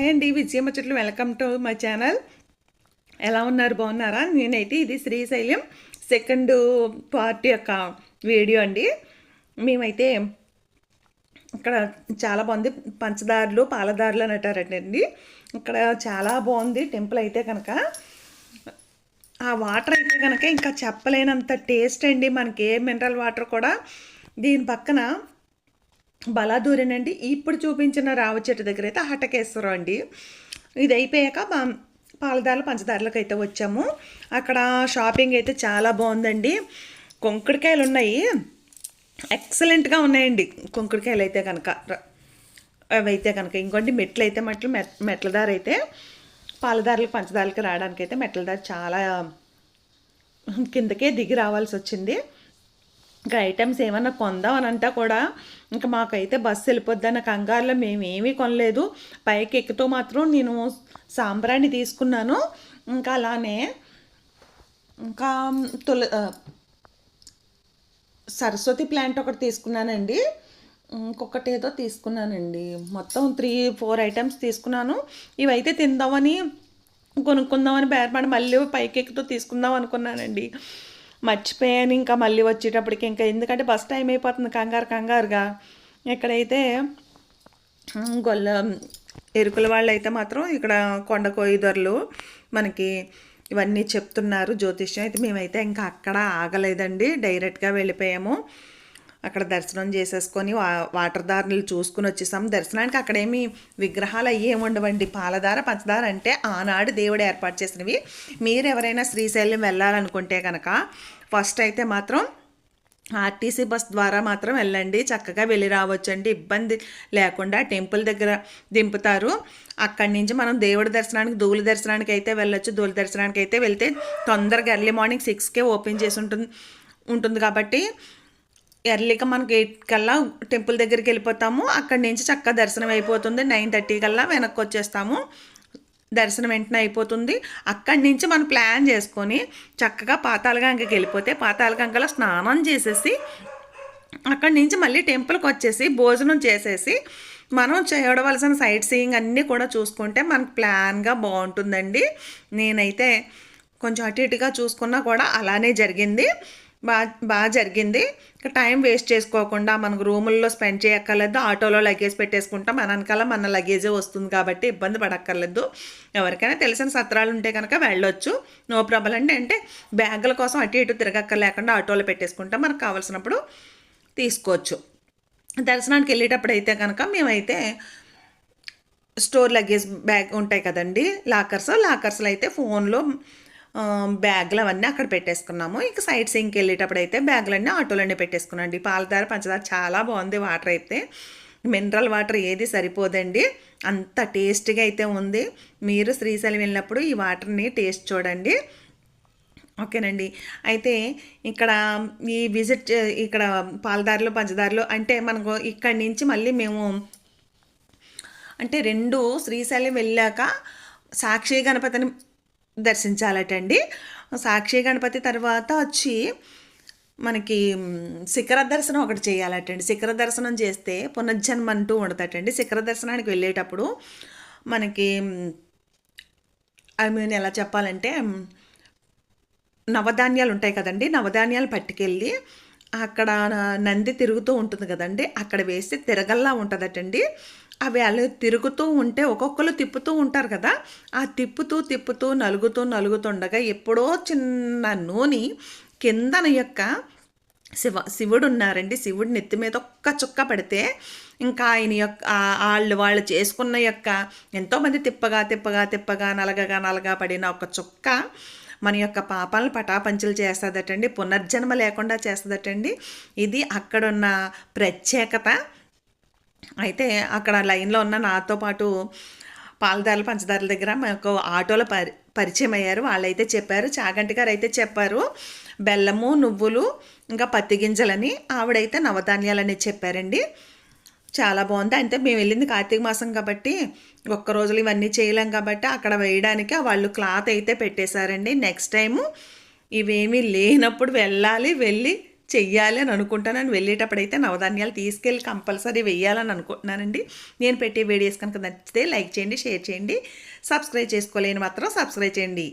Hi అండి. విజయమ్మ చెట్లు welcome to my channel. ఎలా ఉన్నారు? బాగున్నారా? నేనైతే ఇది శ్రీశైలం సెకండ్ పార్ట్ యొక్క వీడియో అండి. మేమైతే ఇక్కడ చాలా బాగుంది. పంచదారులు పాలదారులు అని అంటారండి. ఇక్కడ చాలా బాగుంది టెంపుల్ అయితే కనుక. ఆ వాటర్ అయితే కనుక ఇంకా చెప్పలేనంత టేస్ట్ అండి. మనకి ఏ మినరల్ వాటర్ కూడా దీని పక్కన బలాదూరేనండి. ఇప్పుడు చూపించిన రావి చెట్టు దగ్గర అయితే హటకేశ్వరం అండి. ఇది అయిపోయాక మా పాలదారులు పంచదారులకు అయితే వచ్చాము. అక్కడ షాపింగ్ అయితే చాలా బాగుందండి. కొంకుడికాయలు ఉన్నాయి ఎక్సలెంట్గా ఉన్నాయండి. కొంకుడికాయలు అయితే కనుక అవైతే కనుక. ఇంకోటి మెట్లు అయితే మట్లు మెట్ మెట్ల అయితే పాలదారులకు పంచదారులకు రావడానికి అయితే మెట్లదారు చాలా కిందకే దిగి రావాల్సి వచ్చింది ఇంకా ఐటమ్స్ ఏమన్నా కొందాం అని అంటా కూడా ఇంకా మాకైతే బస్సు వెళ్ళిపోద్దన్న కంగారులో మేము ఏమీ కొనలేదు. పైకి ఎక్కుతూ మాత్రం నేను సాంబ్రాణి తీసుకున్నాను. ఇంకా అలానే ఇంకా తుల సరస్వతి ప్లాంట్ ఒకటి తీసుకున్నానండి. ఇంకొకటి ఏదో తీసుకున్నానండి. మొత్తం త్రీ ఫోర్ ఐటమ్స్ తీసుకున్నాను. ఇవైతే తిందామని కొనుక్కుందామని బేరపడి మళ్ళీ పైకి ఎక్కుతూ తీసుకుందాం అనుకున్నానండి. మర్చిపోయాను ఇంకా మళ్ళీ వచ్చేటప్పటికి ఇంకా ఎందుకంటే బస్ టైం అయిపోతుంది కంగారు కంగారుగా. ఎక్కడైతే గొల్ల ఎరుకుల వాళ్ళు అయితే మాత్రం ఇక్కడ కొండ కొయ్యదొరలు మనకి ఇవన్నీ చెప్తున్నారు జ్యోతిష్యం. అయితే మేమైతే ఇంకా అక్కడ ఆగలేదండి. డైరెక్ట్గా వెళ్ళిపోయాము. అక్కడ దర్శనం చేసేసుకొని వా వాటర్ దారులు చూసుకుని వచ్చేసాం. దర్శనానికి అక్కడేమి విగ్రహాలు అయ్యి ఉండవండి. పాలధార పంచదార అంటే ఆనాడు దేవుడు ఏర్పాటు చేసినవి. మీరు ఎవరైనా శ్రీశైలం వెళ్ళాలనుకుంటే కనుక ఫస్ట్ అయితే మాత్రం ఆర్టీసీ బస్ ద్వారా మాత్రం వెళ్ళండి. చక్కగా వెళ్ళి రావచ్చండి. ఇబ్బంది లేకుండా టెంపుల్ దగ్గర దింపుతారు. అక్కడి నుంచి మనం దేవుడి దర్శనానికి ధూళి దర్శనానికి అయితే వెళ్ళొచ్చు. ధూళి దర్శనానికి అయితే వెళ్తే తొందరగా ఎర్లీ మార్నింగ్ సిక్స్కే ఓపెన్ చేసి ఉంటుంది ఉంటుంది కాబట్టి ఎర్లీగా మనకి ఎయిట్ కల్లా టెంపుల్ దగ్గరికి వెళ్ళిపోతాము. అక్కడి నుంచి చక్కగా దర్శనం అయిపోతుంది. నైన్ థర్టీ కల్లా వెనక్కి వచ్చేస్తాము. దర్శనం వెంటనే అయిపోతుంది. అక్కడి నుంచి మనం ప్లాన్ చేసుకొని చక్కగా పాతాళగంగకి వెళ్ళిపోతే పాతాళగంగలో స్నానం చేసేసి అక్కడి నుంచి మళ్ళీ టెంపుల్కి వచ్చేసి భోజనం చేసేసి మనం చేయవలసిన సైట్ సీయింగ్ అన్నీ కూడా చూసుకుంటే మనకు ప్లాన్గా బాగుంటుందండి. నేనైతే కొంచెం అటు ఇటుగా చూసుకున్నా కూడా అలానే జరిగింది. బాగా బాగా జరిగింది. టైం వేస్ట్ చేసుకోకుండా మనకు రూముల్లో స్పెండ్ చేయక్కర్లేదు ఆటోలో లగేజ్ పెట్టేసుకుంటాం. మన వెనకాల మన లగేజే వస్తుంది కాబట్టి ఇబ్బంది పడక్కర్లేదు. ఎవరికైనా తెలిసిన సత్రాలు ఉంటే కనుక వెళ్ళొచ్చు. No problem. అంటే అంటే బ్యాగుల కోసం అటు ఇటు తిరగక్కర్లేకుండా ఆటోలో పెట్టేసుకుంటాం. మనకు కావాల్సినప్పుడు తీసుకోవచ్చు. దర్శనానికి వెళ్ళేటప్పుడు అయితే కనుక మేమైతే స్టోర్ లగేజ్ బ్యాగ్ ఉంటాయి కదండి. లాకర్స్. లాకర్స్లో అయితే ఫోన్లో బ్యాగ్లు అవన్నీ అక్కడ పెట్టేసుకున్నాము. ఇక సైడ్ సీన్కి వెళ్ళేటప్పుడు అయితే బ్యాగ్లన్నీ ఆటోలోనే పెట్టేసుకున్నాండి పాలదార పంచదార చాలా బాగుంది వాటర్ అయితే. మినరల్ వాటర్ ఏది సరిపోదండి. అంత టేస్ట్గా అయితే ఉంది. మీరు శ్రీశైలం వెళ్ళినప్పుడు ఈ వాటర్ని టేస్ట్ చూడండి. ఓకేనండి. అయితే ఇక్కడ ఈ విజిట్ ఇక్కడ పాలదారులు పంచదారులు అంటే మనకు ఇక్కడి నుంచి మళ్ళీ మేము అంటే రెండు శ్రీశైలం వెళ్ళాక సాక్షి గణపతిని దర్శించాలటండి. సాక్షి గణపతి తర్వాత వచ్చి మనకి శిఖర దర్శనం ఒకటి చేయాలటండి. శిఖర దర్శనం చేస్తే పునర్జన్మ అంటూ ఉండదటండి శిఖర దర్శనానికి వెళ్ళేటప్పుడు మనకి ఐ మీన్ ఎలా చెప్పాలంటే నవధాన్యాలు ఉంటాయి కదండి. నవధాన్యాలు పట్టుకెళ్ళి అక్కడ నంది తిరుగుతూ ఉంటుంది కదండి. అక్కడ వేస్తే తిరగల్లా ఉంటుందటండి. అవి అలా తిరుగుతూ ఉంటే ఒక్కొక్కరు తిప్పుతూ ఉంటారు కదా. ఆ తిప్పుతూ తిప్పుతూ నలుగుతూ నలుగుతుండగా ఎప్పుడో చిన్న నూనె కిందన యొక్క శివ శివుడు ఉన్నారండి. శివుడు నెత్తి మీద ఒక్క చుక్క పడితే ఇంకా ఆయన యొక్క వాళ్ళు వాళ్ళు చేసుకున్న యొక్క ఎంతోమంది తిప్పగా తిప్పగా తిప్పగా నలగగా నలగా పడిన ఒక చుక్క మన యొక్క పాపాలను పటాపంచులు చేస్తుందటండి. పునర్జన్మ లేకుండా చేస్తుందటండి. ఇది అక్కడున్న ప్రత్యేకత. అయితే అక్కడ లైన్లో ఉన్న నాతో పాటు పాలదారుల పంచదారుల దగ్గర మాకు ఆటోల పరి పరిచయం అయ్యారు వాళ్ళైతే చెప్పారు చాగంటి గారు అయితే చెప్పారు బెల్లము నువ్వులు ఇంకా పత్తి గింజలని ఆవిడైతే నవధాన్యాలని చెప్పారండి. చాలా బాగుంది. అంటే మేము వెళ్ళింది కార్తీక మాసం కాబట్టి ఒక్క రోజులు ఇవన్నీ చేయలేం కాబట్టి అక్కడ వేయడానికి వాళ్ళు క్లాత్ అయితే పెట్టేశారండి. నెక్స్ట్ టైము ఇవేమీ లేనప్పుడు వెళ్ళాలి వెళ్ళి చెయ్యాలి అని అనుకుంటానని వెళ్ళేటప్పుడైతే నవధాన్యాలు తీసుకెళ్ళి కంపల్సరీ వెయ్యాలని అనుకుంటున్నానండి. నేను పెట్టే వీడియోస్ కనుక నచ్చితే లైక్ చేయండి షేర్ చేయండి. సబ్స్క్రైబ్ చేసుకోలేని మాత్రం సబ్స్క్రైబ్ చేయండి.